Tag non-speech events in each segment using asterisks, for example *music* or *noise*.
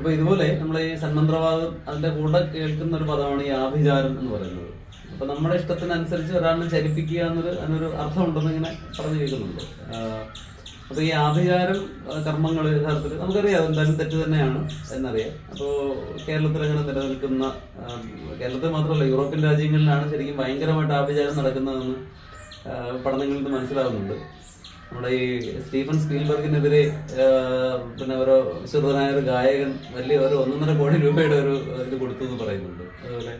അപ്പൊ ഇതുപോലെ നമ്മൾ ഈ സന്മന്ത്രവാദം അതിന്റെ കൂടെ കേൾക്കുന്ന ഒരു പദമാണ് ഈ ആഭിചാരം എന്ന് പറയുന്നത്. അപ്പൊ നമ്മുടെ ഇഷ്ടത്തിനനുസരിച്ച് ഒരാളിനെ ചലിപ്പിക്കുക എന്നൊരു അതിനൊരു അർത്ഥമുണ്ടെന്ന് ഇങ്ങനെ പറഞ്ഞു കേൾക്കുന്നുണ്ട്. അപ്പൊ ഈ ആഭിചാരം കർമ്മങ്ങൾ യഥാർത്ഥത്തിൽ നമുക്കറിയാം എന്തായാലും തെറ്റ് തന്നെയാണ് എന്നറിയാം. അപ്പോൾ കേരളത്തിൽ അങ്ങനെ നിലനിൽക്കുന്ന കേരളത്തിൽ മാത്രമല്ല യൂറോപ്യൻ രാജ്യങ്ങളിലാണ് ശരിക്കും ഭയങ്കരമായിട്ട് ആഭിചാരം നടക്കുന്നതെന്ന് പഠനങ്ങളിൽ നിന്ന് മനസ്സിലാവുന്നുണ്ട് നമ്മുടെ ഈ സ്റ്റീഫൻ സ്പീൽബർഗിനെതിരെ പിന്നെ ഓരോ വിശുദ്ധനായ ഒരു ഗായകൻ വലിയ ഒരു ഒന്നൊന്നര കോടി രൂപയുടെ ഒരു ഇത് കൊടുത്തു എന്ന് പറയുന്നുണ്ട്. അതുപോലെ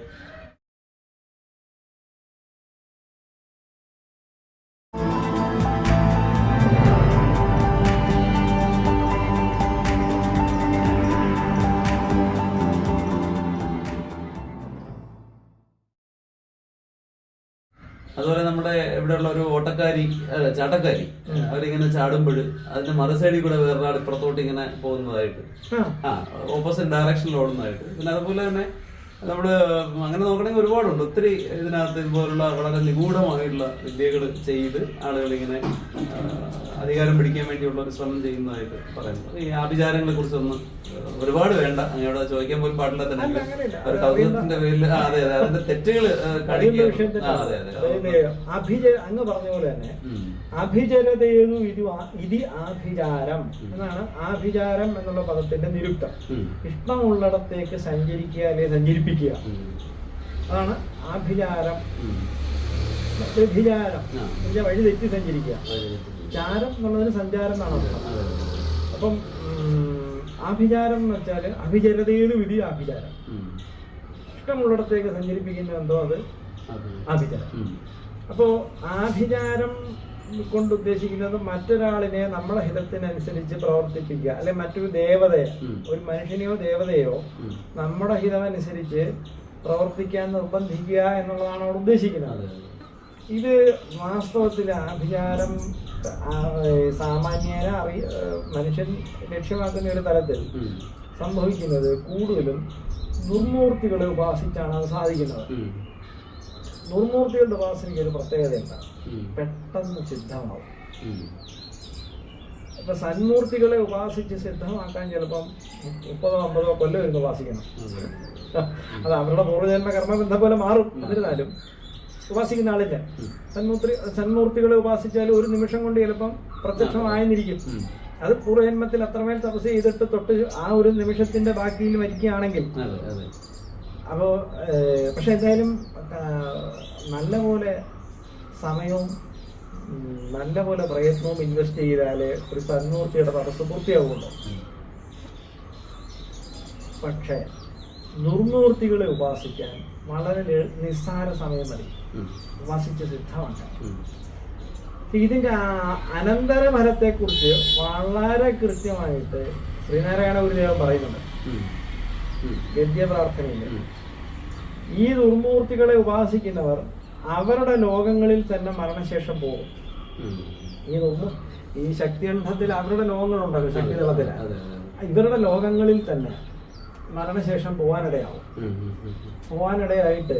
ഇവിടെയുള്ള ഒരു ഓട്ടക്കാരി ചാട്ടക്കാരി. അവരിങ്ങനെ ചാടുമ്പോൾ അതിന്റെ മറു സൈഡിൽ കൂടെ വേറൊരാൾ ഇപ്പുറത്തോട്ട് ഇങ്ങനെ പോകുന്നതായിട്ട്. ആ. ഓപ്പോസിറ്റ് ഡയറക്ഷനിൽ ഓടുന്നതായിട്ട്. പിന്നെ അതുപോലെ തന്നെ നമ്മൾ അങ്ങനെ നോക്കണമെങ്കിൽ ഒരുപാടുണ്ട്. ഒത്തിരി ഇതിനകത്ത് ഇതുപോലുള്ള വളരെ നിഗൂഢമായിട്ടുള്ള വിദ്യകൾ ചെയ്ത് ആളുകൾ ഇങ്ങനെ അധികാരം പിടിക്കാൻ വേണ്ടിയുള്ള ഒരു ശ്രമം ചെയ്യുന്നതായിട്ട് പറയുന്നു. ഈ ആഭിചാരങ്ങളെ കുറിച്ചൊന്നും ഒരുപാട് വേണ്ട. അങ്ങനെ ചോദിക്കാൻ പോലും പാടില്ല തന്നെ അല്ല. ഒരു കൗതുകത്തിന്റെ പേരിൽ അതെ അതെ അതിന്റെ തെറ്റുകൾ അങ്ങ് പറഞ്ഞ പോലെ തന്നെ ഉം. ഇതി ആഭിചാരം എന്നാണ് ആഭിചാരം എന്നുള്ള പദത്തിന്റെ നിരുക്തം. ഇഷ്ടമുള്ളിടത്തേക്ക് സഞ്ചരിക്കുക അല്ലെങ്കിൽ സഞ്ചരിപ്പിക്കുക. അതാണ് ആഭിചാരം. വ്യഭിചാരം വഴി തെറ്റി സഞ്ചരിക്കുക. ചാരം എന്നുള്ളതിന് സഞ്ചാരം എന്നാണ്. അപ്പം ആഭിചാരം എന്ന് വെച്ചാൽ അഭിചരതേതു വിധി ആഭിചാരം. ഇഷ്ടമുള്ളിടത്തേക്ക് സഞ്ചരിപ്പിക്കുന്ന എന്തോ അത് ആഭിചാരം. അപ്പോ ആഭിചാരം കൊണ്ട് ഉദ്ദേശിക്കുന്നത് മറ്റൊരാളിനെ നമ്മളെ ഹിതത്തിനനുസരിച്ച് പ്രവർത്തിപ്പിക്കുക അല്ലെ മറ്റൊരു ദേവതയെ ഒരു മനുഷ്യനെയോ ദേവതയോ നമ്മുടെ ഹിതമനുസരിച്ച് പ്രവർത്തിക്കാൻ നിർബന്ധിക്കുക എന്നുള്ളതാണ് അവിടെ ഉദ്ദേശിക്കുന്നത്. ഇത് വാസ്തവത്തിൽ അധികാരം സാമാന്യേന അറി മനുഷ്യൻ ലക്ഷ്യമാക്കുന്ന ഒരു തലത്തിൽ സംഭവിക്കുന്നത് കൂടുതലും ദുർമൂർത്തികളെ ഉപാസിച്ചാണ് അത് സാധിക്കുന്നത്. ദുർമൂർത്തികളുടെ ഉപാസനയ്ക്ക് ഒരു പ്രത്യേകത എന്താണ്? പെട്ടെന്ന് സിദ്ധമാവും. ഇപ്പൊ സന്മൂർത്തികളെ ഉപാസിച്ച് സിദ്ധമാക്കാൻ ചിലപ്പം മുപ്പതോ അമ്പതോ കൊല്ലം ഇരുന്ന് ഉപാസിക്കണം. അത് അവരുടെ പൂർവജന്മ കർമ്മബന്ധം പോലെ മാറും. എന്നിരുന്നാലും ഉപാസിക്കുന്ന ആളില്ല സന്മൂർത്തി സന്മൂർത്തികളെ ഉപാസിച്ചാൽ ഒരു നിമിഷം കൊണ്ട് ചിലപ്പം പ്രത്യക്ഷമായെന്നിരിക്കും. അത് പൂർവജന്മത്തിൽ അത്രമേൽ തപസ് ചെയ്തിട്ട് തൊട്ട് ആ ഒരു നിമിഷത്തിന്റെ ബാക്കിയിൽ മരിക്കുകയാണെങ്കിൽ. അപ്പോ പക്ഷെ എന്തായാലും നല്ലപോലെ സമയവും നല്ലപോലെ നല്ല പോലെ പ്രയത്നവും ഇൻവെസ്റ്റ് ചെയ്താൽ ഒരു സന്മൂർത്തിയുടെ തടസ്സം പൂർത്തിയാവുള്ളൂ പക്ഷെ പക്ഷേ ദുർമൂർത്തികളെ ഉപാസിക്കാൻ വളരെ നിസ്സാര സമയം മതി. വസിച്ച സിദ്ധമുണ്ട് ഇതിന്റെ ആ- അനന്തര ഫലത്തെക്കുറിച്ച് വളരെ കൃത്യമായിട്ട് ശ്രീനാരായണ ഗുരുദേവൻ പറയുന്നുണ്ട്. ഗദ്യ പ്രാർത്ഥനയിൽ ഈ ദുർമൂർത്തികളെ ഉപാസിക്കുന്നവർ അവരുടെ ലോകങ്ങളിൽ തന്നെ മരണശേഷം പോകും. ഈ ദുർമു ഈ ശക്തിയണ്ഠത്തിൽ അവരുടെ ലോകങ്ങളുണ്ടല്ലോ ശക്തി. ഇവരുടെ ലോകങ്ങളിൽ തന്നെ. മരണശേഷം പോവാനിടയാവും. പോവാനിടയായിട്ട്.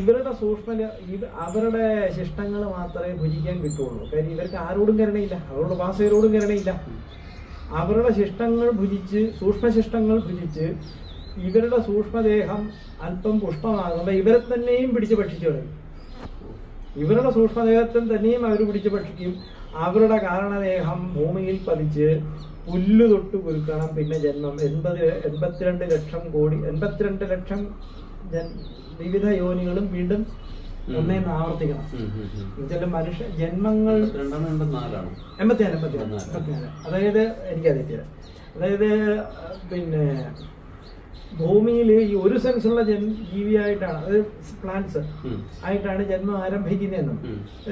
ഇവരുടെ സൂക്ഷ്മ അവരുടെ ശിഷ്ടങ്ങൾ മാത്രമേ ഭുജിക്കാൻ കിട്ടുള്ളൂ കാര്യം ഇവർക്ക് ആരോടും കരുണയില്ല. അവരോട് ഉപാസകരോടും കരുണയില്ല. അവരുടെ ശിഷ്ടങ്ങൾ ഭുജിച്ച് സൂക്ഷ്മശിഷ്ടങ്ങൾ ഭുജിച്ച് ഇവരുടെ സൂക്ഷ്മദേഹം അല്പം പുഷ്പമാകുമ്പോൾ ഇവരെ തന്നെയും പിടിച്ച് ഭക്ഷിച്ചു കളയും. ഇവരുടെ സൂക്ഷ്മദേഹത്തിൽ തന്നെയും അവർ പിടിച്ച് ഭക്ഷിക്കും. അവരുടെ കാരണദേഹം ഭൂമിയിൽ പതിച്ച് പുല്ല് തൊട്ട് പുൽക്കണം പിന്നെ ജന്മം. എൺപത് എൺപത്തിരണ്ട് ലക്ഷം കോടി എൺപത്തിരണ്ട് ലക്ഷം ജൻ- വിവിധ യോനികളും വീണ്ടും ഒന്നേന്ന് ആവർത്തിക്കണം. എന്നുവെച്ചാൽ മനുഷ്യ ജന്മങ്ങൾ എൺപത്തിനാല് എൺപത്തിനാല് അതായത് എനിക്കറിയില്ല അതായത് പിന്നെ ഭൂമിയിൽ ഈ ഒരു സെൻസുള്ള ജീവിയായിട്ടാണ് അത് പ്ലാന്റ്സ് ആയിട്ടാണ് ജന്മം ആരംഭിക്കുന്നതെന്നും.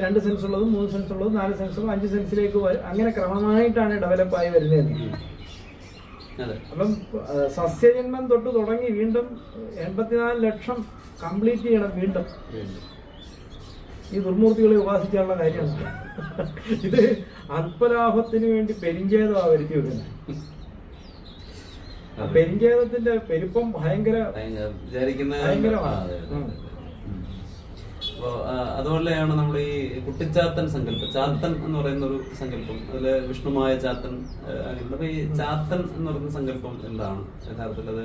രണ്ട് സെൻസ് ഉള്ളതും മൂന്ന് സെൻസ് ഉള്ളതും നാല് സെൻസ് ഉള്ളതും അഞ്ച് സെൻസിലേക്ക് അങ്ങനെ ക്രമമായിട്ടാണ് ഡെവലപ്പായി വരുന്നതെന്ന്. വരുന്നത് അപ്പം സസ്യജന്മം തൊട്ട് തുടങ്ങി വീണ്ടും എൺപത്തിനാല് ലക്ഷം കംപ്ലീറ്റ് ചെയ്യണം വീണ്ടും. ഈ ദുർമൂർത്തികളെ ഉപാസിക്കാനുള്ള കാര്യമാണ്. ഇത് അല്പലാഭത്തിന് വേണ്ടി പെരിഞ്ചേതമാ വരുത്തി വെക്കുന്നത് ആ പെരിഞ്ചേതത്തിന്റെ പെരുപ്പം ഭയങ്കര ഭയങ്കര- വിചാരിക്കുന്ന ഭയങ്കരമാണ്. അതെ, അതെ, ഉം. അതെ. ഉം. അപ്പോ ആ, അതുപോലെയാണ് നമ്മൾ ഈ കുട്ടിച്ചാത്തൻ സങ്കല്പം ചാത്തൻ എന്ന് പറയുന്ന ഒരു സങ്കല്പം അതിൽ വിഷ്ണുമായ ചാത്തൻ അപ്പൊ ഈ ചാത്തൻ എന്ന് പറയുന്ന സങ്കല്പം എന്താണ് യഥാർത്ഥത്തിൽ അത്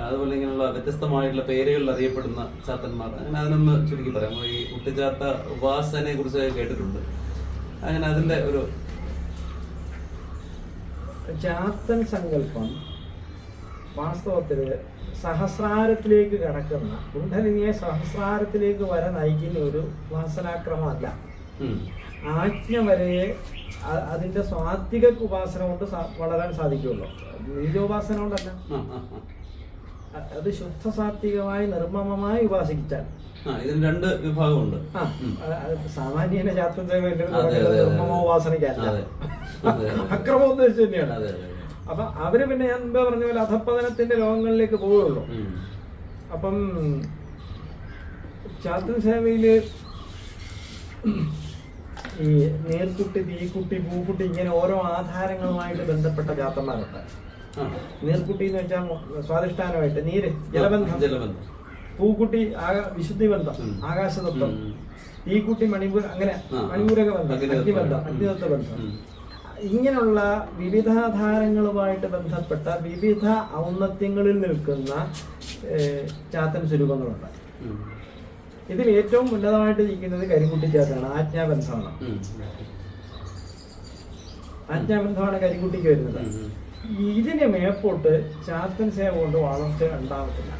അതുപോലെ ഇങ്ങനെയുള്ള വ്യത്യസ്തമായിട്ടുള്ള പേരുകളിൽ അറിയപ്പെടുന്ന ചാത്തന്മാർ അങ്ങനെ അതിനൊന്ന് ചുരുക്കി പറയാം ഈ കുട്ടിച്ചാത്ത ഉപാസനെ കുറിച്ച് കേട്ടിട്ടുണ്ട് അങ്ങനെ അതിന്റെ ഒരു ചാത്തൻ സങ്കല്പം വാസ്തവത്തിൽ സഹസ്രാരത്തിലേക്ക് കടക്കുന്ന കുണ്ഠലിനിയെ സഹസ്രാരത്തിലേക്ക് വരെ നയിക്കുന്ന ഒരു വാസനാക്രമമല്ല. ആജ്ഞ വരെ അതിന്റെ സ്വാത്വിക ഉപാസന കൊണ്ട് വളരാൻ സാധിക്കുള്ളൂ. ബീജോപാസന കൊണ്ടല്ല. അത് ശുദ്ധ സാത്വികമായി നിർമ്മമമായി ഉപാസിച്ചാൽ. ഇതിന് രണ്ട് വിഭാഗമുണ്ട്. സാമാന്യനെ അതെ. നിർമ്മമോപാസനയ്ക്കല്ല. അക്രമം ഉദ്ദേശിച്ച് തന്നെയാണ്. അപ്പൊ അവർ പിന്നെ ഞാൻ മുമ്പേ പറഞ്ഞ പോലെ അധപ്പതനത്തിന്റെ ലോകങ്ങളിലേക്ക് പോവുള്ളൂ. അപ്പം ചാത്തൻ സേവയിൽ ഈ നേർക്കുട്ടി തീക്കുട്ടി പൂക്കുട്ടി ഇങ്ങനെ ഓരോ ആധാരങ്ങളുമായിട്ട് ബന്ധപ്പെട്ട ജാത്തന്മാരുണ്ട് നേർക്കുട്ടി എന്ന് വെച്ചാൽ സ്വാധിഷ്ഠാനമായിട്ട് നീര് ജലബന്ധം ജലബന്ധം പൂക്കുട്ടി ആകാ വിശുദ്ധി ബന്ധം. ആകാശതത്വം. തീക്കുട്ടി മണിപൂർ അങ്ങനെ. മണിപൂരക ബന്ധം. അഗ്നിബന്ധം അഗ്നിതത്വ ബന്ധം. ഇങ്ങനെയുള്ള വിവിധാധാരങ്ങളുമായിട്ട് ബന്ധപ്പെട്ട വിവിധ ഔന്നത്യങ്ങളിൽ നിൽക്കുന്ന ചാത്തൻ സ്വരൂപങ്ങളുണ്ട്. ഇതിൽ ഏറ്റവും ഉന്നതമായിട്ട് നിൽക്കുന്നത് കരിങ്കുട്ടി ചാത്തനാണ് ആജ്ഞാബന്ധമാണ്. ആജ്ഞാബന്ധമാണ് കരിക്കുട്ടിക്ക് വരുന്നത്. ഇതിനെ മേപ്പോട്ട് ചാത്തൻ സേവ കൊണ്ട് വളർച്ച ഉണ്ടാകത്തില്ല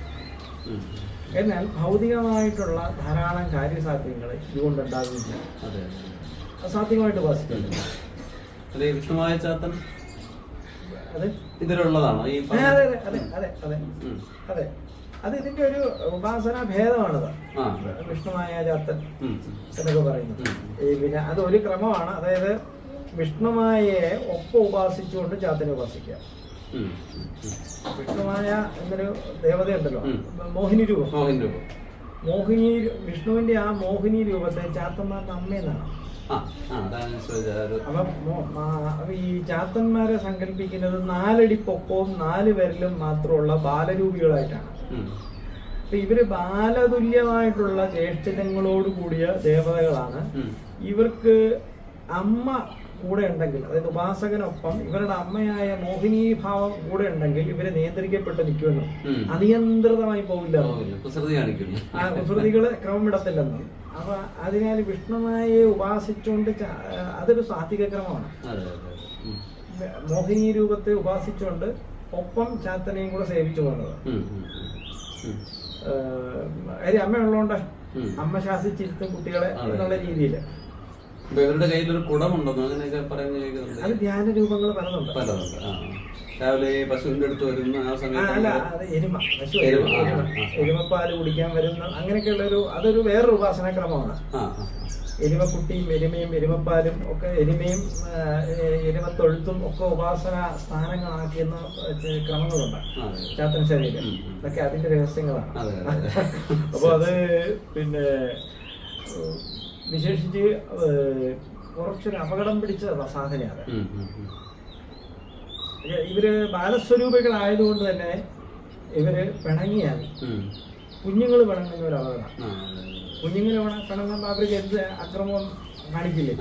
എന്നാൽ ഭൗതികമായിട്ടുള്ള ധാരാളം കാര്യസാധ്യങ്ങൾ ഇതുകൊണ്ട് ഉണ്ടാകുന്നില്ല അസാധ്യമായിട്ട് ഉപാസിക്കുന്നുണ്ട് ഈ വിഷ്ണുമായ ചാത്തൻ. അത്. ഇതിലുള്ളതാണോ ഈ അതെ അതെ അതെ അതെ അതെ. അതെ. അത് ഇതിന്റെ ഒരു ഉപാസനാ ഭേദമാണത്. വിഷ്ണുമായ ചാത്തൻ. എന്നൊക്കെ പറയുന്നത് ഈ പിന്നെ അത് ഒരു ക്രമമാണ്. അതായത് വിഷ്ണുമായയെ ഒപ്പം ഉപാസിച്ചുകൊണ്ട് ചാത്തനെ ഉപാസിക്കുക. വിഷ്ണുമായ എന്നൊരു ദേവതയുണ്ടല്ലോ മോഹിനി രൂപം. മോഹിനി രൂപ. മോഹിനി വിഷ്ണുവിന്റെ ആ മോഹിനി രൂപത്തെ ചാത്തന്മാരുടെ അമ്മയെന്നാണ്. അപ്പം ഈ ചാത്തന്മാരെ സങ്കല്പിക്കുന്നത് നാലടി പൊക്കവും നാല് വിരലും മാത്രമുള്ള ബാലരൂപികളായിട്ടാണ്. അപ്പൊ ഇവർ ബാലതുല്യമായിട്ടുള്ള ചേഷ്ടങ്ങളോട് കൂടിയ ദേവതകളാണ്. ഇവർക്ക് അമ്മ കൂടെ ഉണ്ടെങ്കിൽ അതായത് ഉപാസകനൊപ്പം ഇവരുടെ അമ്മയായ മോഹിനി ഭാവം കൂടെ ഉണ്ടെങ്കിൽ ഇവർ നിയന്ത്രിക്കപ്പെട്ട് നിൽക്കുമെന്നും അനിയന്ത്രിതമായി പോവില്ല. പോകില്ല. ആ കുസൃതികൾ ക്രമമിടത്തില്ലെന്നും അപ്പൊ അതിനാൽ വിഷ്ണുമായെ ഉപാസിച്ചുകൊണ്ട് അതൊരു സാത്വിക ക്രമമാണ്. അതെ അതെ മോഹിനി രൂപത്തെ ഉപാസിച്ചുകൊണ്ട് ഒപ്പം ചാത്തനെയും കൂടെ സേവിച്ചു പോകുന്നത്. കാര്യം അമ്മയുള്ളതുകൊണ്ട് ഉം. അമ്മ ശാസിച്ചിരുത്തും കുട്ടികളെ. എന്നുള്ള രീതിയിൽ. അപ്പൊ ഇവരുടെ കയ്യിലൊരു കുടമുണ്ടോ അങ്ങനെയൊക്കെ പറയുന്നത് അത് ധ്യാന രൂപങ്ങൾ പലതുണ്ട്. പലതുണ്ട്. രാവിലെ പശുവിന്റെ അടുത്ത് വരുന്ന ആ സമയത്ത്. എരുമപ്പാൽ കുടിക്കാൻ വരുന്ന അങ്ങനെയൊക്കെയുള്ള ഒരു അതൊരു വേറൊരു ഉപാസനാക്രമമാണ് എരുമക്കുട്ടിയും എരുമയും എരുമപ്പാലും ഒക്കെ എരുമയും എരുമത്തൊഴുത്തും ഒക്കെ ഉപാസന സ്ഥാനങ്ങളാക്കിയെന്ന ക്രമങ്ങളുണ്ട് ആ, അതെ. ചാത്തൻ ശൈലിയിൽ ഉം, ഉം. ഇതൊക്കെ അതിന്റെ രഹസ്യങ്ങളാണ് അതെ, അതെ, അതെ. *laughs* അപ്പൊ അത് പിന്നെ വിശേഷിച്ച് കുറച്ചൊരു അപകടം പിടിച്ച സാധനയാണ്. ഇവർ ബാലസ്വരൂപികളായതുകൊണ്ട് തന്നെ ഇവർ പിണങ്ങിയാണ്. കുഞ്ഞുങ്ങൾ പിണങ്ങുന്ന ഒരു അപകടം. കുഞ്ഞുങ്ങൾ പിണങ്ങുമ്പോൾ അവർക്ക് എന്ത് അക്രമം കാണിക്കില്ലേ.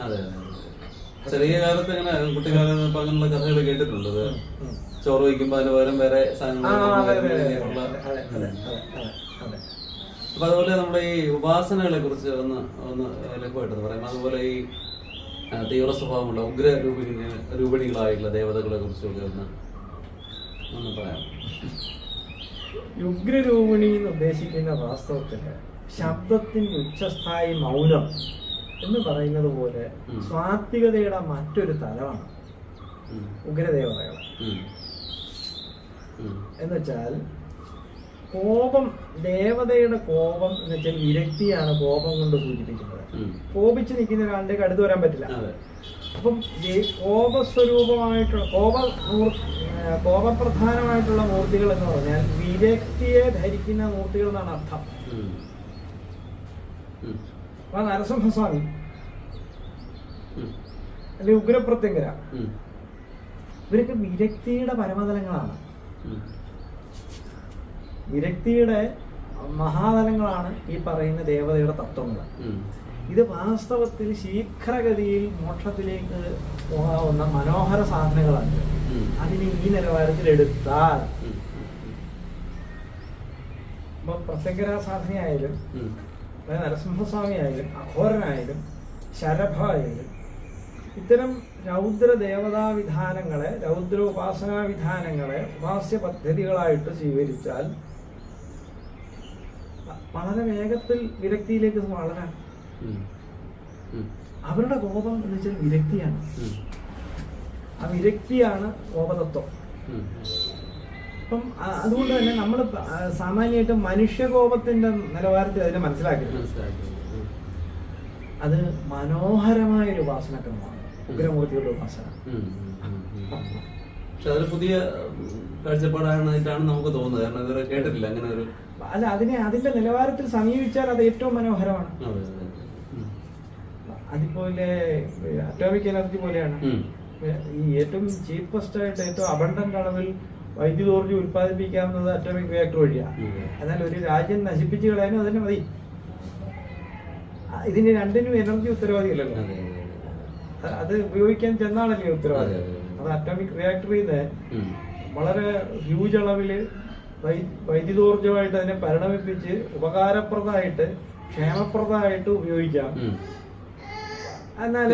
ചെറിയ കാലത്ത് ഇങ്ങനെ കുട്ടിക്കാലത്ത് ഇപ്പൊ അങ്ങനെയുള്ള കഥകൾ കേട്ടിട്ടുണ്ട് ചോറ് വയ്ക്കുമ്പോ അതിന് പകരം വേറെ സാധനങ്ങൾ അപ്പൊ അതുപോലെ നമ്മുടെ ഈ ഉപാസനകളെ കുറിച്ച് ഒന്ന് ഒന്ന് ലഘുവായിട്ട് പറയാം അതുപോലെ ഈ തീവ്ര സ്വഭാവമുള്ള ഉഗ്ര രൂപിണി രൂപിണികളായിട്ടുള്ള ദേവതകളെ കുറിച്ചൊക്കെ ഒന്ന് ഒന്ന് പറയാം ഉഗ്രരൂപിണി എന്ന് ഉദ്ദേശിക്കുന്ന വാസ്തവത്തിൽ ശബ്ദത്തിന്റെ ഉച്ചസ്ഥായി മൗനം എന്ന് പറയുന്നത് പോലെ. സ്വാത്വികതയുടെ മറ്റൊരു തലമാണ്. ഉഗ്രദേവതകൾ ഉം. കോപം ദേവതയുടെ കോപം എന്ന് വെച്ചാൽ വിരക്തിയാണ് കോപം കൊണ്ട് സൂചിപ്പിക്കുന്നത്. കോപിച്ച് നിൽക്കുന്ന ഒരാളുടെ അടുത്ത് വരാൻ പറ്റില്ല. അപ്പം ഈ കോപസ്വരൂപമായിട്ടുള്ള കോപ കോപപ്രധാനമായിട്ടുള്ള മൂർത്തികൾ എന്ന് പറഞ്ഞാൽ വിരക്തിയെ ധരിക്കുന്ന മൂർത്തികൾ എന്നാണ് അർത്ഥം. അപ്പൊ നരസിംഹസ്വാമി. അല്ലെങ്കിൽ ഉഗ്രപ്രത്യങ്കര. ഇവരൊക്കെ വിരക്തിയുടെ പരമതലങ്ങളാണ്. വിരക്തിയുടെ മഹാതലങ്ങളാണ് ഈ പറയുന്ന ദേവതയുടെ തത്വങ്ങൾ. ഇത് വാസ്തവത്തിൽ ശീഘ്രഗതിയിൽ മോക്ഷത്തിലേക്ക് പോകാവുന്ന മനോഹര സാധനങ്ങളാണ്. അതിനെ ഈ നിലവാരത്തിൽ എടുത്താൽ. ഇപ്പൊ പ്രത്യങ്കര സാധനയായാലും നരസിംഹസ്വാമി ആയാലും അഘോരനായാലും ശരഭ ആയാലും ഇത്തരം രൗദ്ര ദേവതാ വിധാനങ്ങളെ രൗദ്ര ഉപാസനാ വിധാനങ്ങളെ ഉപാസ്യ പദ്ധതികളായിട്ട് സ്വീകരിച്ചാൽ വളരെ വേഗത്തിൽ വിരക്തിയിലേക്ക് വളരാൻ. ഉം. അവരുടെ കോപം എന്ന് വെച്ചാൽ വിരക്തിയാണ്. ആ വിരക്തിയാണ് കോപതത്വം. അപ്പം അതുകൊണ്ട് തന്നെ നമ്മൾ സാമാന്യമായിട്ട് മനുഷ്യകോപത്തിന്റെ നിലവാരത്തിൽ അതിനെ മനസ്സിലാക്കി. അത് മനോഹരമായ ഒരു ഉപാസനക്രമമാണ് ഉഗ്രമൂർത്തിയുടെ ഉപാസന. പക്ഷെ അതൊരു പുതിയ കാഴ്ചപ്പാടാണ് കാഴ്ചപ്പാടായിട്ടാണ് നമുക്ക് തോന്നുന്നത്. കാരണം ഇതുവരെ കേട്ടിട്ടില്ല അങ്ങനെ ഒരു അല്ല അതിനെ അതിന്റെ നിലവാരത്തിൽ സമീപിച്ചാൽ അത് ഏറ്റവും മനോഹരമാണ്. അതെ, അതെ. അതിപ്പോലെ അറ്റോമിക് എനർജി പോലെയാണ്. ഈ ഏറ്റവും ചീപ്പസ്റ്റ് ആയിട്ട് ഏറ്റവും അബണ്ടന്റ് അളവിൽ വൈദ്യുതോർജം ഉത്പാദിപ്പിക്കാവുന്നത് അറ്റോമിക് റിയാക്ടർ വഴിയാണ്. എന്നാൽ ഒരു രാജ്യം നശിപ്പിച്ചു കളയാനും അതിന് മതി. ഇതിന് രണ്ടിനും എനർജി ഉത്തരവാദിയല്ലല്ലോ. അ- അത് ഉപയോഗിക്കാൻ ചെന്നാണല്ലേ ഉത്തരവാദി? അതെ, അറ്റോമിക് റിയാക്ടറിൽ നിന്ന് വളരെ ഹ്യൂജ് അളവിൽ വൈദ്യുതോർജമായിട്ട് അതിനെ പരിണമിപ്പിച്ച് ഉപകാരപ്രദമായിട്ട് ക്ഷേമപ്രദമായിട്ട് ഉപയോഗിക്കാം. എന്നാൽ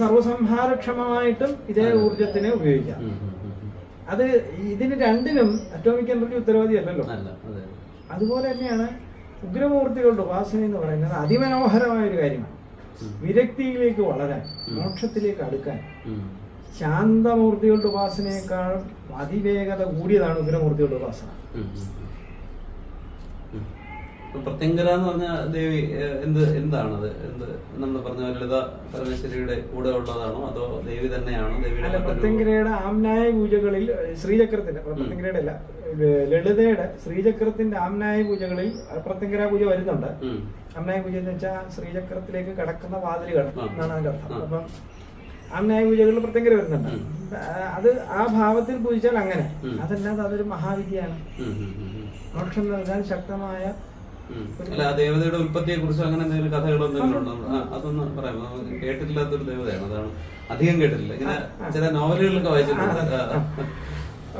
സർവസംഹാരക്ഷമമായിട്ടും ഇതേ ഊർജത്തിനെ ഉപയോഗിക്കാം. അത് ഇതിന് രണ്ടിനും അറ്റോമിക് എനർജി ഉത്തരവാദി അല്ലല്ലോ അതെ. അതുപോലെ തന്നെയാണ് ഉഗ്രമൂർത്തികളുടെ ഉപാസന എന്ന് പറയുന്നത് അതിമനോഹരമായ ഒരു കാര്യമാണ് വിരക്തിയിലേക്ക് വളരാൻ മോക്ഷത്തിലേക്ക് അടുക്കാൻ. ശാന്തമൂർത്തികളുടെ ഉപാസനയേക്കാൾ അതിവേഗത കൂടിയതാണ് ഉഗ്രമൂർത്തികളുടെ ഉപാസന. പ്രത്യങ്കര എന്ന് പറഞ്ഞ ദേവി എന്ത് എന്താണത്? എന്ത് നമ്മൾ പറഞ്ഞ ലളിത പരമേശ്വരിയുടെ കൂടെ ഉള്ളതാണോ? അതോ ദേവി തന്നെയാണോ? ദേവിയുടെ പ്രത്യങ്കരയുടെ ആംനായ പൂജകളിൽ ശ്രീചക്രത്തിന്റെ പ്രത്യങ്കരയുടെ അല്ല ലളിതയുടെ ശ്രീചക്രത്തിന്റെ ആംനായ പൂജകളിൽ പ്രത്യങ്കര പൂജ വരുന്നുണ്ട്. ആംനായ പൂജ എന്ന് വെച്ചാൽ ശ്രീചക്രത്തിലേക്ക് കടക്കുന്ന വാതിലുകൾ. എന്നാണ് അതിന്റെ അർത്ഥം. ആ. ന്യായ പൂജകളിൽ പ്രത്യങ്കര വരുന്നുണ്ട് അത് ആ ഭാവത്തിൽ പൂജിച്ചാൽ അങ്ങനെ. അതല്ലാതെ അതൊരു മഹാവിദ്യയാണ്. മോക്ഷം നൽകാൻ ശക്തമായ അല്ല ദേവതയുടെ ഉൽപ്പത്തിയെ കുറിച്ച് അങ്ങനെ എന്തെങ്കിലും കഥകളോ എന്തെങ്കിലും ഉണ്ടോ അതൊന്ന് പറയാം കേട്ടിട്ടില്ലാത്തൊരു ദേവതയാണ് അതാണ് അധികം കേട്ടിട്ടില്ല ഇങ്ങനെ. ചില നോവലുകളിലൊക്കെ വായിച്ചിട്ടുണ്ട്.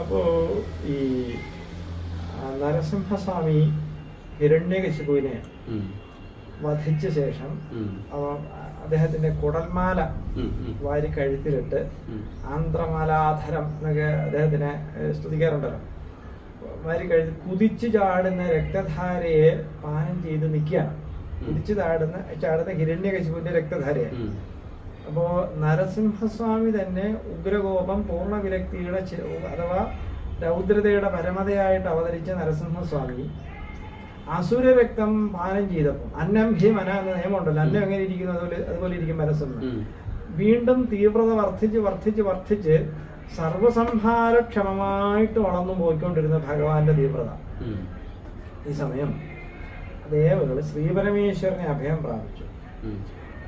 അപ്പോ ഈ നരസിംഹസ്വാമി ഹിരണ്യകശിപുവിനെ. വധിച്ച ശേഷം അദ്ദേഹത്തിന്റെ കുടൽമാല. വാരി കഴുത്തിലിട്ട്. ആന്ധ്രമാലാധരം എന്നൊക്കെ അദ്ദേഹത്തിനെ സ്തുതിക്കാറുണ്ടല്ലോ വാരി കഴുതി കുതിച്ചു ചാടുന്ന രക്തധാരയെ പാനം ചെയ്ത് നിൽക്കുകയാണ് കുതിച്ചു ചാടുന്ന ചാടുന്ന ഹിരണ്യകശിപുവിന്റെ രക്തധാരയെ. അപ്പോ നരസിംഹസ്വാമി തന്നെ ഉഗ്രകോപം പൂർണ വിരക്തിയുടെ അഥവാ രൗദ്രതയുടെ പരമതയായിട്ട് അവതരിച്ച നരസിംഹസ്വാമി അസുര രക്തം പാനം ചെയ്തപ്പോൾ. അന്നം ഹി മന എന്ന നിയമമുണ്ടല്ലോ. അന്നം എങ്ങനെ ഇരിക്കുന്നു? അതുപോലെ അതുപോലെ ഇരിക്കും മനസ്സെന്ന് വീണ്ടും തീവ്രത വർദ്ധിച്ച് വർദ്ധിച്ച് വർദ്ധിച്ച് സർവസംഹാരക്ഷമമായിട്ട് വളർന്നു പോയിക്കൊണ്ടിരുന്ന ഭഗവാന്റെ തീവ്രത. ഈ സമയം ദേവകൾ ശ്രീപരമേശ്വരനെ അഭയം പ്രാപിച്ചു.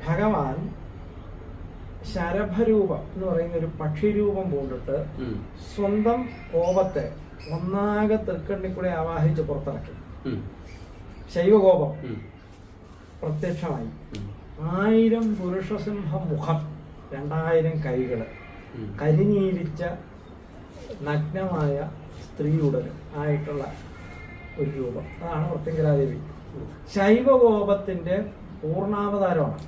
ഭഗവാൻ ശരഭരൂപം എന്ന് പറയുന്ന ഒരു പക്ഷിരൂപം പൂണ്ടിട്ട് സ്വന്തം കോപത്തെ ഒന്നാകെ തൃക്കണ്ണിക്കൂടെ ആവാഹിച്ച് പുറത്തിറക്കി. ശൈവകോപം. പ്രത്യക്ഷമായി. ആയിരം പുരുഷസിംഹ മുഖം രണ്ടായിരം കൈകൾ ഉം. കരിനീലിച്ച നഗ്നമായ സ്ത്രീയുടൻ ആയിട്ടുള്ള ഒരു രൂപം അതാണ് പ്രത്യങ്കരാദേവി ശൈവകോപത്തിന്റെ പൂർണാവതാരമാണ്.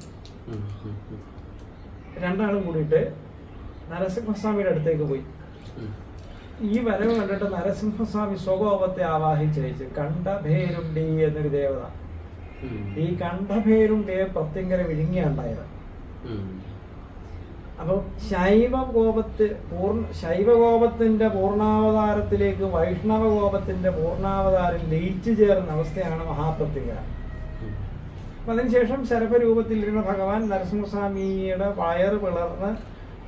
രണ്ടാളും കൂടിയിട്ട് നരസിംഹസ്വാമിയുടെ അടുത്തേക്ക് പോയി. ഈ വരവ് കണ്ടിട്ട് നരസിംഹസ്വാമി സ്വകോപത്തെ ആവാഹിച്ചയച്ച് കണ്ഠഭേരുണ്ടി എന്നൊരു ദേവത. ഈ കണ്ഠഭേരുണ്ടിയെ പ്രത്യങ്കര വിഴുങ്ങിയുണ്ടായത്. അപ്പൊ ശൈവ കോപത്ത് പൂർണ ശൈവകോപത്തിന്റെ പൂർണാവതാരത്തിലേക്ക് വൈഷ്ണവ കോപത്തിന്റെ പൂർണാവതാരം ലയിച്ചു ചേർന്ന അവസ്ഥയാണ് മഹാപ്രത്യങ്കര. അപ്പൊ അതിനുശേഷം ശരഭരൂപത്തിലിരുന്ന ഭഗവാൻ നരസിംഹസ്വാമിയുടെ വയറ് പിളർന്ന്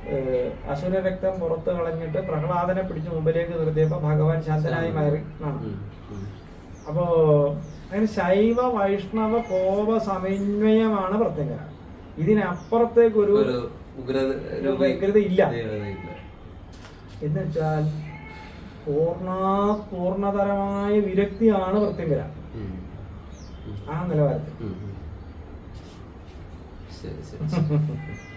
ഏഹ്, അസുരരക്തം പുറത്തു കളഞ്ഞിട്ട് പ്രഹ്ലാദനെ പിടിച്ച് മുമ്പിലേക്ക് നിർത്തിയപ്പോ ഭഗവാൻ ശാന്തനായി മാറി. അപ്പോ അങ്ങനെ ശൈവ വൈഷ്ണവ കോപ സമന്വയമാണ് പ്രത്യേക ഇതിനപ്പുറത്തേക്ക് ഒരു ഭയങ്കരത ഇല്ല. എന്നുവെച്ചാൽ എന്ന് വെച്ചാൽ പൂർണ പൂർണതരമായ വിരക്തിയാണ് പ്രത്യേക ആ നിലവാരത്തിൽ. ശരി ശരി. *laughs*